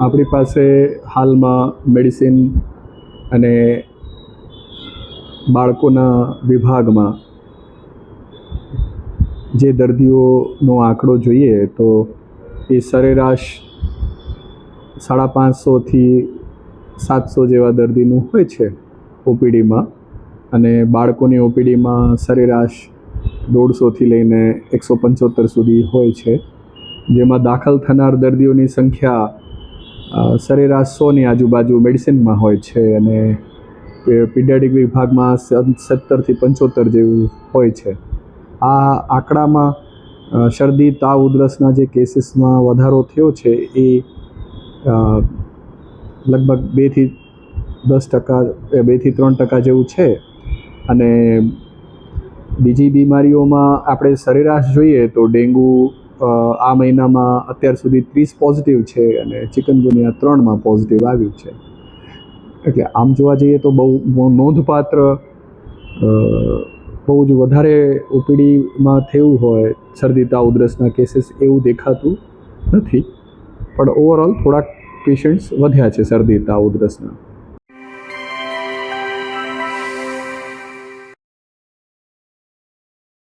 આપણી પાસે હાલમાં મેડિસિન અને બાળકોના વિભાગમાં જે દર્દીઓનો આંકડો જોઈએ તો એ સરેરાશ સાડા પાંચસોથી સાતસો જેવા દર્દીનું હોય છે ઓપીડીમાં અને બાળકોની ઓપીડીમાં સરેરાશ દોઢસોથી લઈને એકસો પંચોતેર સુધી હોય છે. જેમાં દાખલ થનાર દર્દીઓની સંખ્યા સરેરાશ સોની આજુબાજુ મેડિસિનમાં હોય છે અને પીડિયાટિક વિભાગમાં સત્તરથી પંચોતેર જેવું હોય છે. આ આંકડામાં શરદી, તાવ, ઉધરસના જે કેસીસમાં વધારો થયો છે એ લગભગ બેથી દસ ટકા બેથી ત્રણ ટકા જેવું છે. અને બીજી બીમારીઓમાં આપણે સરેરાશ જોઈએ તો ડેન્ગુ આ મહિનામાં અત્યાર સુધી ત્રીસ પોઝિટિવ છે અને ચિકનગુનિયા ત્રણમાં પોઝિટિવ આવ્યું છે. એટલે આમ જોવા જઈએ તો બહુ નોંધપાત્ર બહુ જ વધારે ઓપીડીમાં થયું હોય શરદી તાવ ઉધરસના કેસીસ એવું દેખાતું નથી. પણ ઓવરઓલ થોડાક પેશન્ટ્સ વધ્યા છે શરદી તાવ ઉધરસના.